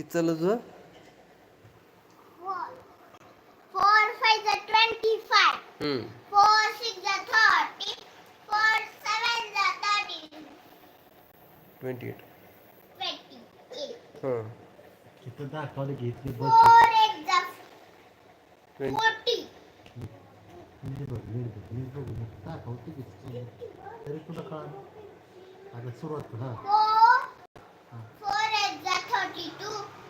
किती चालू तुझं Four. Four five is twenty-five. हम्म. Four six is thirty. Four seven is thirty. Twenty eight. हां तिथं दाखवलं घेतली बघ ट्वेंटी forty. म्हणजे बघ नीट बघ नीट बघ नीट दाखवते की तिथं. तरी तुला कळलं आता सुरुवात कर हा Four. हा. Four eight is thirty-two.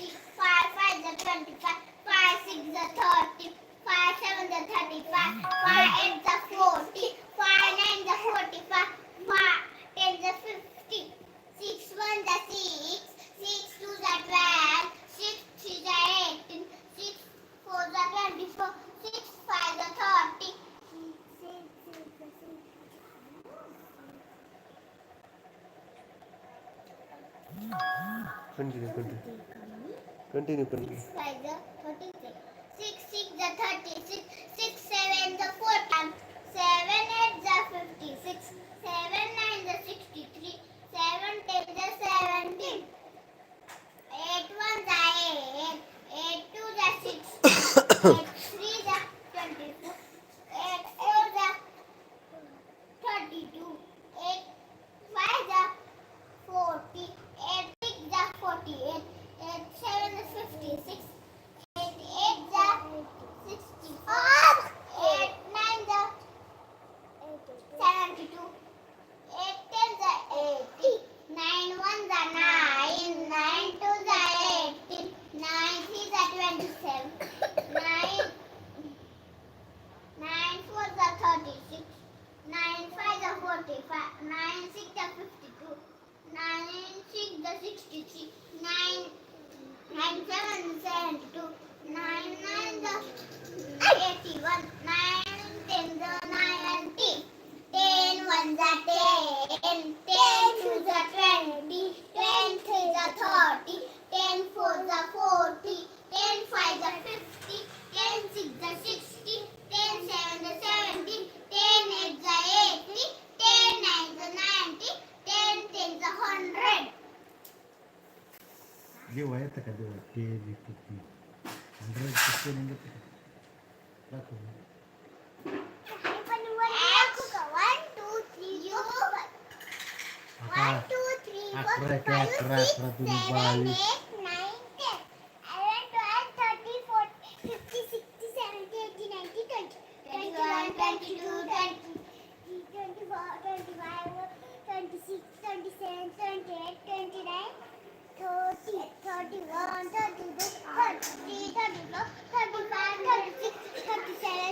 40, 5, 5 the 25, 5, 6 the 30, 5, 7 the 35, 5, 8 the 40, 5, 9 the 45, 5, 10 the 50, 6, 1 the 6, 6, 2 the 12, 6, 3 the 18, 6, 4 the 24, 6, 5 the 30, Continue, continue. Continue continue Six. Six six the thirty-six. Six seven the four times. Seven eight the fifty-six. Seven nine the sixty-three. Seven ten the seventeen. Eight one the eight. Eight two the. Eight one, nine, ten, the nine and ten. Ten ones are ten. Ten twos are twenty. Ten threes thirty. Forty. Fifty. Ten six sixty. Ten seven seventy. Ten eight eighty. Ten nine ninety. Ten ten hundred. રાખો Akra, akra, akra, tumbali.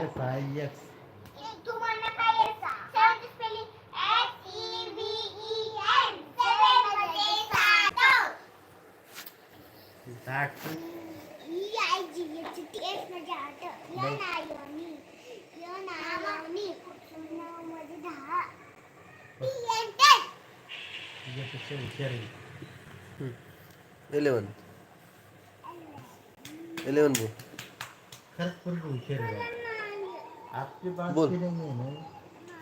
S I x तुम्हाला काय येतं सेवनची spelling S E V E N seven मध्ये सात साठ E I G H T S मध्ये आठ N I O eleven eleven बोल. बोल.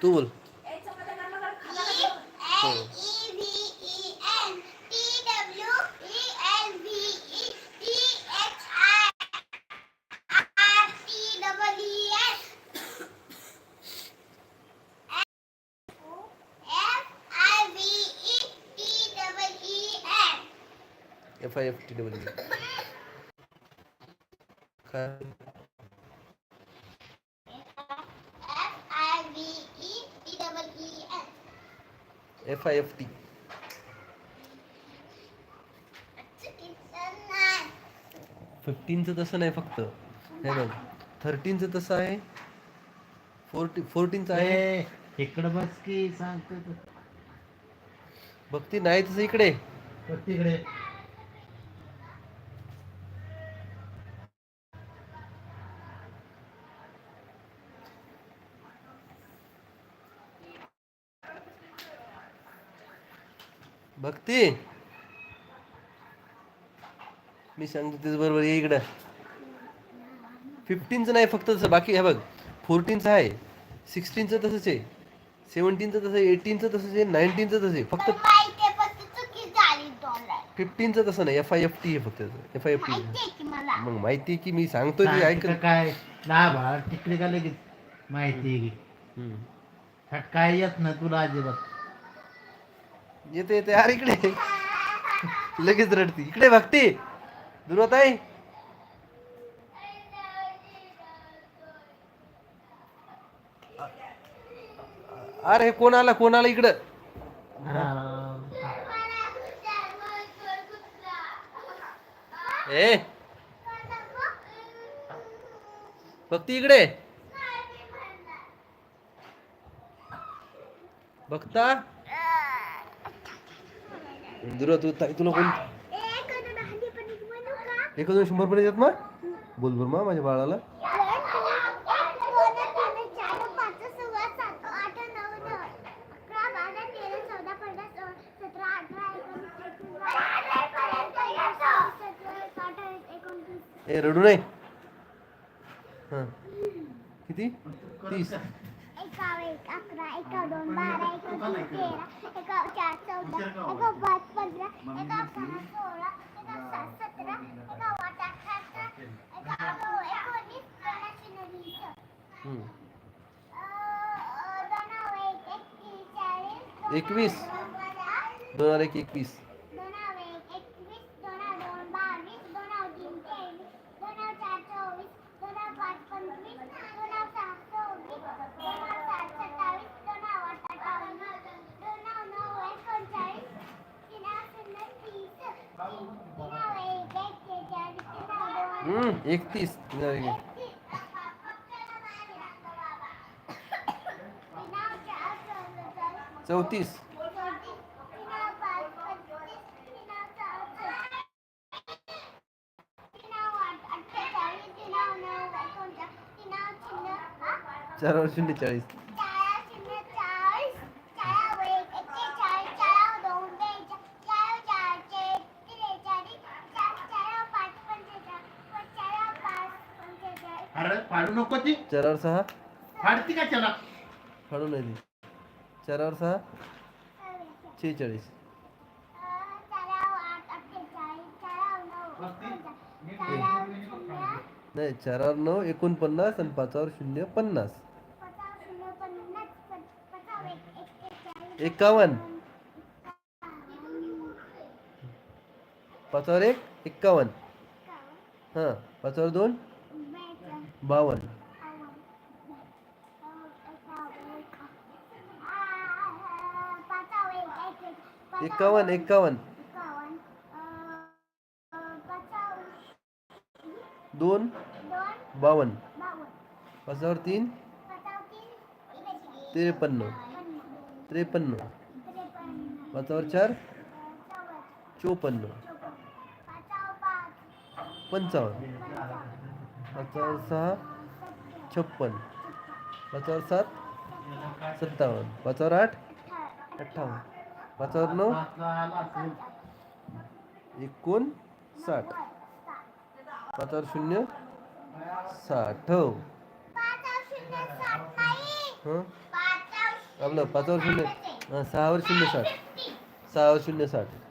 तू बोल. E F I F T double काय F I V T double N. F I F T फिफ्टीनचं तसं नाही फक्त. हे बघ. थर्टीनचं तसं आहे. फोर्टी फोर्टीनचं आहे. इकडं बस की सांगतो तू. भक्ती नाही तसं इकडे. तिकडे. भक्ती. मी सांगतो तेच बरोबर ये इकडं. फिफ्टीनचं नाही फक्त तसं बाकी हे बघ फोर्टीनचं आहे सिक्स्टीनचं तसंच आहे सेवन्टीनचं तसं आहे एटीनचं तसंच आहे नाईन्टीनचं तसंच आहे फक्त माहिती आहे फक्त चुकी झाली डॉलर फिफ्टीनचं तसं नाही एफ आय एफ टी आहे फक्त एफ आय एफ टी माहिती आहे की मला? मग माहिती आहे की मी सांगतोय सांग ते ऐक काय? ना बा तिकडे का लगेच? माहिती आहे की. त्यात काय येत ना तुला अजिबात? येते येते. अरे इकडे. लगेच रडती. इकडे भक्ती. दुर्वात आहे अरे कोण आला? कोण आला इकडं? ए. भक्ती इकडे. बघता दुर्वा तू ताई तुला कोण एक दोन शंभर पर्यंत येत मग? बोल बर मा माझ्या बाळाला. ए रडू नाही हां. किती? तीस. एका अकरा एका दोन बारा एका तीन तेरा एका चार चौदा एका पाच पंधरा एका सहा सोळा एका सात सतरा एका आठ अठरा एका एकोणीस दोनाशे दोन एकवीस. दोन दोन हजार एक एकवीस दोन एक एकवीस दोन दोन बावीस दोन तीन तेवीस दोन चार चोवीस दोन पाच पंचवीस दोन सहा सव्वीस दोन सात सत्तावीस दोन आठ अठ्ठावीस दोन नऊ एकोणचाळीस तीन शून्य तीस तीन एक एक्केचाळीस तीन दोन हम्म एकतीस. एकतीस. चौतीस. चार वर्ष शून्य चाळीस. पाडू नको ती. चारावर सहा. फाडती का त्याला फाडू नाही ती. चारावर सहा. शेहेचाळीस नाही चारावर नऊ एकोणपन्नास आणि पाचावर शून्य पन्नास. एकावन्न. पाचावर एक एक्कावन्न हां पाचावर दोन. बावन्न एकावन्न एकावन्न दोन बावन्न पाचावर तीन. त्रेपन्न. त्रेपन्न. पाचावर चार. चोपन्न. पंचावन्न. पाचावर सहा छप्पन. पाचावर सात सत्तावन्न. पाचावर आठ? अठ्ठावन्न. पाचावर नऊ? एकोण साठ. पाचावर शून्य? साठ. हो. हां. शून्य आपलं पाचावर शून्य. सहावर शून्य साठ. सहावर शून्य साठ.